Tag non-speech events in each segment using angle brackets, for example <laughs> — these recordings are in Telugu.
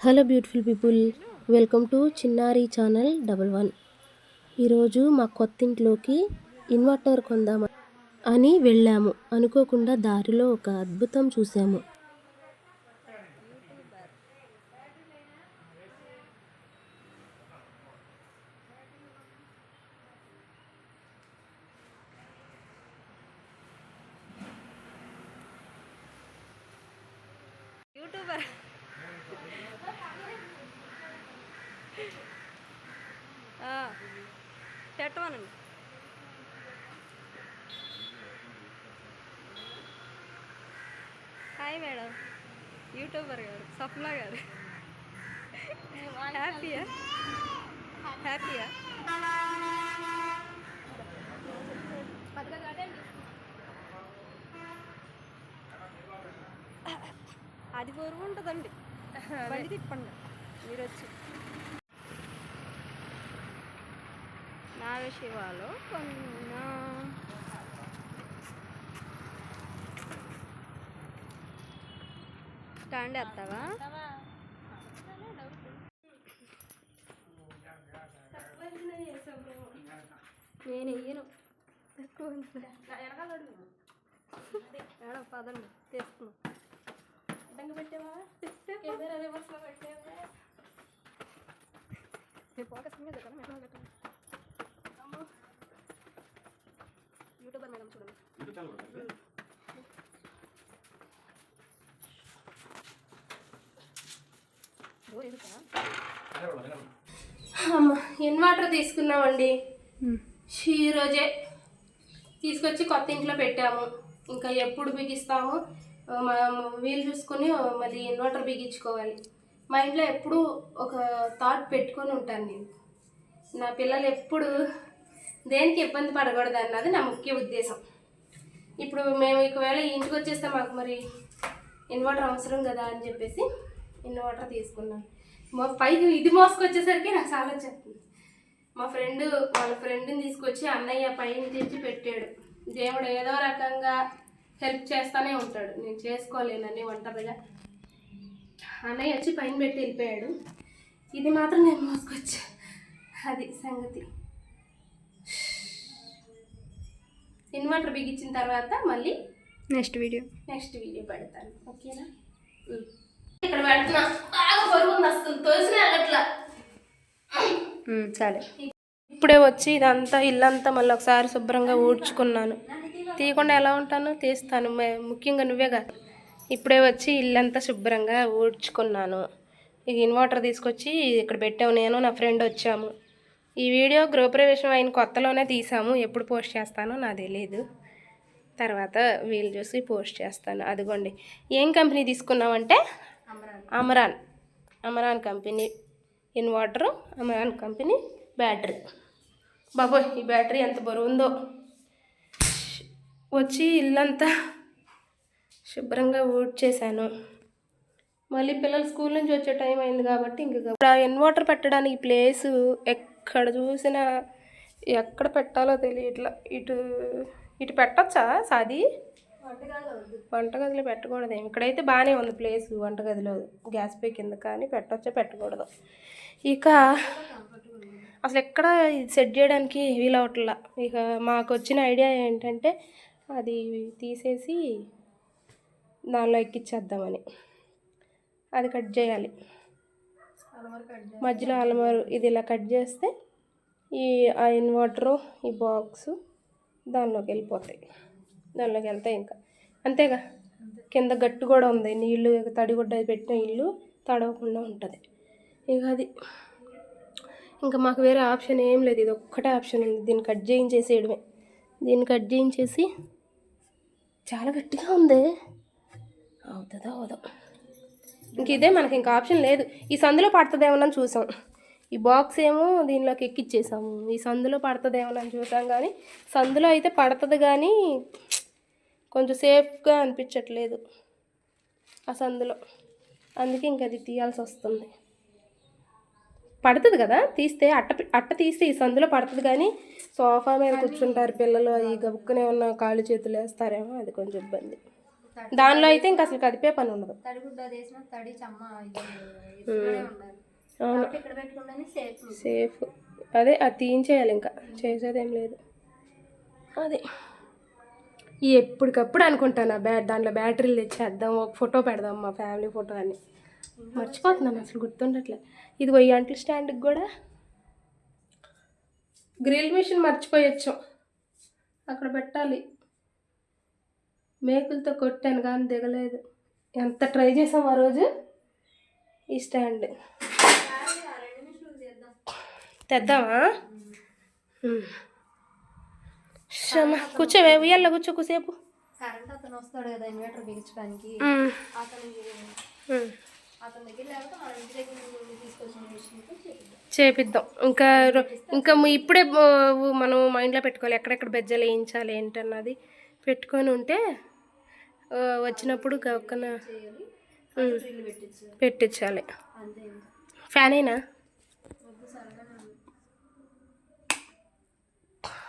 Hello beautiful people welcome to Chinnari channel double one ఈరోజు మా కొత్తింట్లోకి ఇన్వర్టర్ కొందాం అని వెళ్ళాము. అనుకోకుండా దారిలో ఒక అద్భుతం చూసాము. యూట్యూబర్. పెట్టమనండి. Hi madam. యూట్యూబర్ గారు స్వప్న గారు. హ్యాపీయా? హ్యాపీయా? అది బరువు ఉంటుందండి. బండి తిప్పండి. మీరు వచ్చి నాగశివాలో కొన్న. స్టాండ్ వేస్తావా? నేను వెయ్యను ఎక్కువ ఉంది. మేడం పదండి తెస్తున్నాం నేను ఫోకస్ మీద మేడం అమ్మో. యూట్యూబర్ మేడం చూడండి. తీసుకున్నామండి. ఈరోజే తీసుకొచ్చి కొత్త ఇంట్లో పెట్టాము. ఇంకా ఎప్పుడు బిగిస్తాము? వీలు చూసుకొని మళ్ళీ ఇన్వర్టర్ బిగించుకోవాలి. మా ఇంట్లో ఎప్పుడు ఒక థాట్ పెట్టుకొని ఉంటాను నేను. నా పిల్లలు ఎప్పుడు దేనికి ఇబ్బంది పడకూడదు అన్నది నా ముఖ్య ఉద్దేశం. ఇప్పుడు మేము ఒకవేళ ఇంటికి వచ్చేస్తే మాకు మరి ఇన్వర్టర్ అవసరం కదా అని చెప్పేసి ఇన్వర్టర్ తీసుకున్నాను. మా పైకి ఇది మోసుకొచ్చేసరికి నాకు చాలా చెప్తుంది. మా ఫ్రెండ్ వాళ్ళ ఫ్రెండ్ని తీసుకొచ్చి అన్నయ్య పైన తెచ్చి పెట్టాడు. దేవుడు ఏదో రకంగా హెల్ప్ చేస్తానే ఉంటాడు. నేను చేసుకోలేనని ఒంటరిగా అన్నయ్య వచ్చి పైన పెట్టి వెళ్ళిపోయాడు. ఇది మాత్రం నేను మోసుకొచ్చా. అది సంగతి. ఇన్వర్టర్ బిగించిన తర్వాత మళ్ళీ నెక్స్ట్ వీడియో. నెక్స్ట్ వీడియో పెడతాను. ఓకేనా. ఇక్కడ పెడుతున్నా. బాగా బరువు అసలు. తోసిన అట్లా సరే. ఇప్పుడే వచ్చి ఇదంతా ఇల్లంతా మళ్ళీ ఒకసారి శుభ్రంగా ఊడ్చుకున్నాను. తీయకుండా ఎలా ఉంటాను తీస్తాను. మే- ముఖ్యంగా నువ్వే కదా. ఇప్పుడే వచ్చి ఇల్లంతా శుభ్రంగా ఊడ్చుకున్నాను. ఇక ఇన్వర్టర్ తీసుకొచ్చి ఇక్కడ పెట్టాము నేను నా ఫ్రెండ్ వచ్చాము. ఈ వీడియో గృహప్రవేశం అయిన కొత్తలోనే తీసాము. ఎప్పుడు పోస్ట్ చేస్తానో నాకు తెలియదు తర్వాత వీలు చూసి పోస్ట్ చేస్తాను. అదిగోండి. ఏం కంపెనీ తీసుకున్నామంటే Amaron. Amaron company. Inverter Amaron company battery. బాబోయ్ ఈ బ్యాటరీ ఎంత బరువు ఉందో. వచ్చి ఇల్లంతా శుభ్రంగా ఊడ్చేసాను మళ్ళీ పిల్లలు స్కూల్ నుంచి వచ్చే టైం అయింది కాబట్టి ఇంకా ఇప్పుడు ఇన్వర్టర్ పెట్టడానికి ప్లేసు ఎక్కడ చూసినా ఎక్కడ పెట్టాలో తెలియట్లా ఇటు ఇటు పెట్టచ్చా సాది? వంటగదిలో పెట్టకూడదు ఇక్కడైతే బాగానే ఉంది ప్లేస్ వంటగదిలో. గ్యాస్ పే కింద కానీ పెట్టచ్చా పెట్టకూడదు. ఇక అసలు ఎక్కడ సెట్ చేయడానికి వీలవట్లా? ఇక మాకు వచ్చిన ఐడియా ఏంటంటే అది తీసేసి దానిలో ఎక్కిచ్చేద్దామని. అది కట్ చేయాలి. మధ్యలో అలమారు ఇది ఇలా కట్ చేస్తే ఈ ఆ ఇన్వర్టరు ఈ బాక్స్ దానిలోకి వెళ్ళిపోతాయి. దానిలోకి వెళ్తాయి ఇంకా. అంతేగా? కింద గట్టు కూడా ఉంది. నీళ్ళు తడిగుడ్డ పెట్టిన ఇల్లు తడవకుండా ఉంటుంది. ఇక అది. ఇంకా మాకు వేరే ఆప్షన్ ఏం లేదు. ఇది ఒక్కటే ఆప్షన్ ఉంది. దీన్ని కట్ చేయించేసేయడమే. దీన్ని కట్ చేయించేసి చాలా గట్టిగా ఉంది. అవుతుందో అవుదో. ఇంక ఇదే మనకి ఇంకా ఆప్షన్ లేదు. ఈ సందులో పడుతుందేమోనని చూసాం. ఈ బాక్స్ ఏమో దీనిలోకి ఎక్కిచ్చేసాము. ఈ సందులో పడుతుందేమోనని చూసాం కానీ సందులో అయితే పడుతుంది కానీ కొంచెం సేఫ్గా అనిపించట్లేదు. ఆ సందులో. అందుకే ఇంక అది తీయాల్సి వస్తుంది. పడుతుంది కదా తీస్తే అట్ట అట్ట తీస్తే ఈ సందులో పడుతుంది కానీ సోఫా మీద కూర్చుంటారు పిల్లలు ఈ గబుక్కునే ఉన్న కాళ్ళు చేతులు వేస్తారేమో అది కొంచెం ఇబ్బంది. దానిలో అయితే ఇంకా అసలు కదిపే పని ఉండదు. అవును. సేఫ్ అదే అది తీయించేయాలి ఇంకా. చేసేదేం లేదు. అదే. ఎప్పటికప్పుడు అనుకుంటాను బ్యా దాంట్లో బ్యాటరీలు తెచ్చేద్దాం ఒక ఫోటో పెడదాం మా ఫ్యామిలీ ఫోటో అని. మర్చిపోతున్నాను అసలు గుర్తుండట్లే. ఇది ఈ అంట్ల స్టాండ్కి కూడా గ్రిల్ మిషన్ మర్చిపోయొచ్చు. అక్కడ పెట్టాలి. మేకులతో కొట్టాను కానీ దిగలేదు. ఎంత ట్రై చేసాం ఆ రోజు? ఈ స్టాండ్. తెద్దామా. శమ కూర్చోవే ఉయ్యాల కూర్చో కూసేపు కరెంట్ అతను వస్తాడు కదా ఇన్వర్టర్ బిగించడానికి. అతని దగ్గర లేకపోతే మన ఇంటి దగ్గర నుండి తీసుకొచ్చిన మిషన్తో చేపిద్దాం. చేపిద్దాం. ఇంకా ఇంకా ఇప్పుడే మనం మైండ్లో పెట్టుకోవాలి. ఎక్కడెక్కడ బెజ్జలు వేయించాలి ఏంటన్నది పెట్టుకొని ఉంటే వచ్చినప్పుడు గక్కన పెట్టించాలి. పెట్టించాలి. అంతే ఇంకా. ఫ్యాన్ అయినా వద్దు సరగానే ఉంది.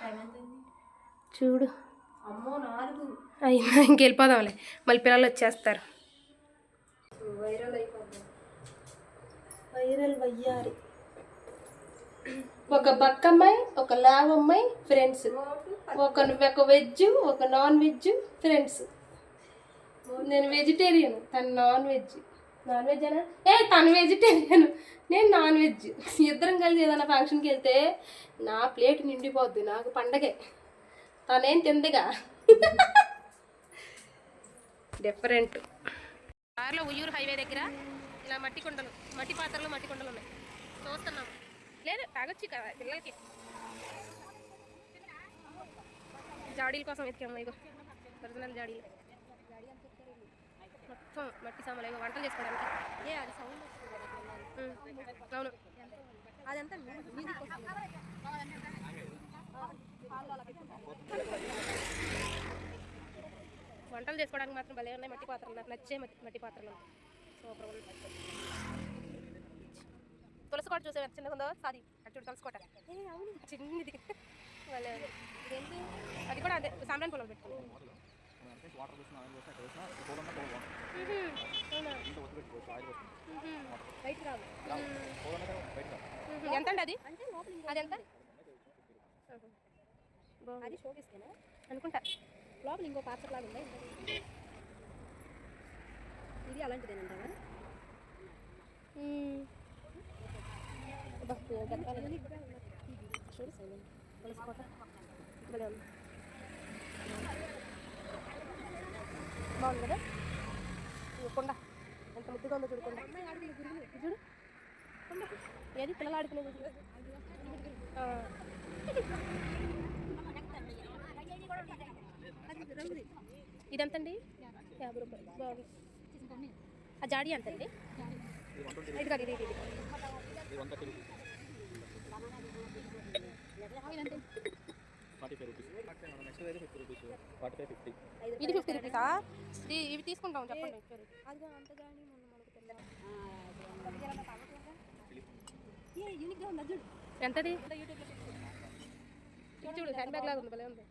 టైం ఎంత అయింది చూడు అయినా ఇంకెళ్ళిపోదాంలే. మళ్ళీ పిల్లలు వచ్చేస్తారు. వైరల్ అయిపోద్ది వైరల్ వయ్యారి. ఒక బక్కమ్మాయి ఒక లావ్ అమ్మాయి ఫ్రెండ్స్ ఒక ఒక వెజ్ ఒక నాన్ వెజ్ ఫ్రెండ్స్ నేను వెజిటేరియన్ తను నాన్ వెజ్ నాన్ వెజ్ అనా? ఏ తను వెజిటేరియన్ నేను నాన్ వెజ్ ఇద్దరం కలిసి ఏదైనా ఫంక్షన్కి వెళ్తే నా ప్లేట్ నిండిపోద్ది నాకు పండగే. తనేం తిందిగా? <laughs> డిఫరెంట్ కార్లో ఉయ్యూరు హైవే దగ్గర ఇలా మట్టి కుండలు మట్టి పాత్రలు మట్టి కుండలు ఉన్నాయి. చూస్తున్నాం. లేదు తాగొచ్చు కదా పిల్లలకి. జాడీల కోసం వెతికాము ఇగో. ఒరిజినల్ జాడీలు. మొత్తం మట్టి సామాన్లు ఇగో వంటలు చేసుకోవడానికి. ఏ అది సౌండ్ అవును. అదంతా వంటలు చేసుకోవడానికి మాత్రం భలే ఉన్నాయి మట్టి పాత్రలు. నాకు నచ్చే మట్టి మట్టి పాత్రలు. సూపర్ తులసి కోట చూసే చిన్నగా ఉందో సారీ అటు చూడు తులసి కోట. చిన్నది. ఇదేంటి అది కూడా అదే సాంబ్రాన్ పొలం రాదు ఎంత అండి అది? అది ఎంత? అది షోకేస్తేనా అనుకుంటా. లోపల ఇంకో పాత్ర లాగా ఉందా? ఇది అలాంటిదేనంటావా చూడు సైలెంట్. తులసికోట ఉంది. బాగుంది కదా? కొండ. ఎంత ముద్దుగా ఉందో చూడు కొండ. ఇది చూడు. ఏది? పిల్లలు ఆడుకునేది చూడు. ఆ. ఇది ఎంతండి యాభై రూపాయలు. బాగుంది. ఆ జాడీ ఎంతండి ఇది కాదు ఇది ఇది ఇది. ఇది ఫిఫ్టీ రూపీసా ఇది ఇవి తీసుకుంటాం చెప్పండి. ఎంతది? చూడు. హ్యాండ్ బ్యాగ్ లాగా ఉంది భలే ఉంది.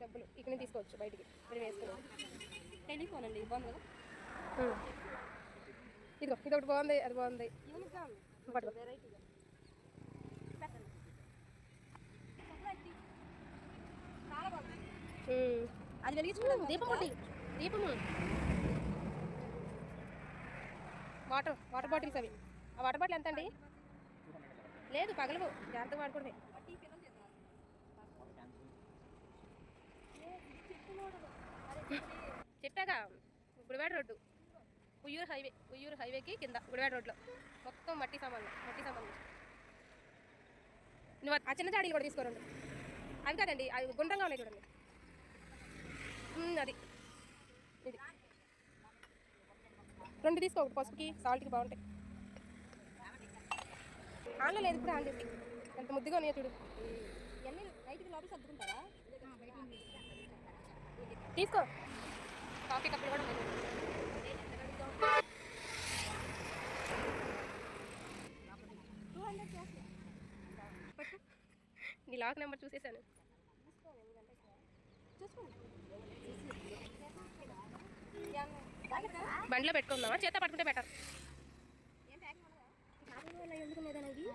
డబ్బులు ఇక్కడ తీసుకోవచ్చు బయటికి. వేసుకుని టెలిఫోన్ అండి బాగుంది కదా? ఇదిగో ఇది ఒకటి బాగుంది అది బాగుంది. అది వెలిగించుకుంటాం దీపం ఒకటి. దీపము వాటర్ వాటర్ బాటిల్స్ అవి. ఆ వాటర్ బాటిల్ ఎంత అండి లేదు పగలవు. జాగ్రత్తగా వాడుకోండి. చెప్పాగా గుడివాడ రోడ్డు. ఉయ్యూరు హైవే ఉయ్యూరు హైవేకి కింద గుడివాడ రోడ్లో. మొత్తం మట్టి సామాన్లు మట్టి సామాన్లు. నువ్వు ఆ చిన్న జాడీలు కూడా తీసుకోరండి అవి కాదండి అవి గుండ్రంగా ఉన్నాయి చూడండి. అది. ఇది. రెండు తీసుకో ఒకటి పసుపుకి సాల్ట్కి బాగుంటాయి. ఆన్లో లేదు ఇప్పుడు ఆన్ చేసి. ఎంత ముద్దుగా ఉన్నాయో చూడు. ఇవన్నీ నైట్కి లోపల సర్దుకుంటారా తీసుకో. కాఫీ కప్పులు కూడా నీ లాక్ నెంబర్ చూసేసాను. బండిలో పెట్టుకుందామా? చేత పట్టుకుంటే బెటర్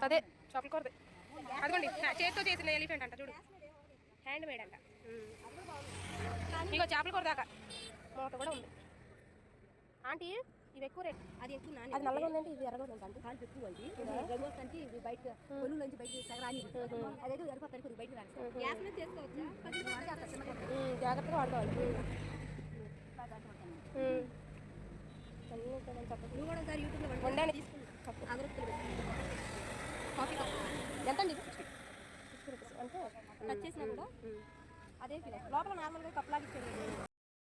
అదే చేపల కూరదే అదిగోండి చేతితో చేసిన ఎలిఫెంట్ అంట చూడు. హ్యాండ్ మేడ్ అంట ఇంకో చేపల కూర దాకా. మూత కూడా ఉంది. ఆంటీ ఇవి ఎక్కువ రేట్. అది ఎక్కువ నాని అది నల్లగా ఉందంటే ఇది ఎర్రగా ఉందంట కాలు ఎక్కువ అండి ఇది బయట ఒళ్ళు నుంచి బయట సగరాని అదైతే సరిపోతాను కొద్దిగా బయట రాని. గ్యాస్ మీద చేసుకోవచ్చా? జాగ్రత్తగా వాడుకోవాలి. నువ్వు కూడా ఒకసారి యూట్యూబ్లో వండాను అగరత్తులు కాఫీ ఎంత అండి? అంటే టచ్ చేసినా కూడా అదే ఫీల్ లోపల నార్మల్గా కప్ లాగా ఇచ్చాడు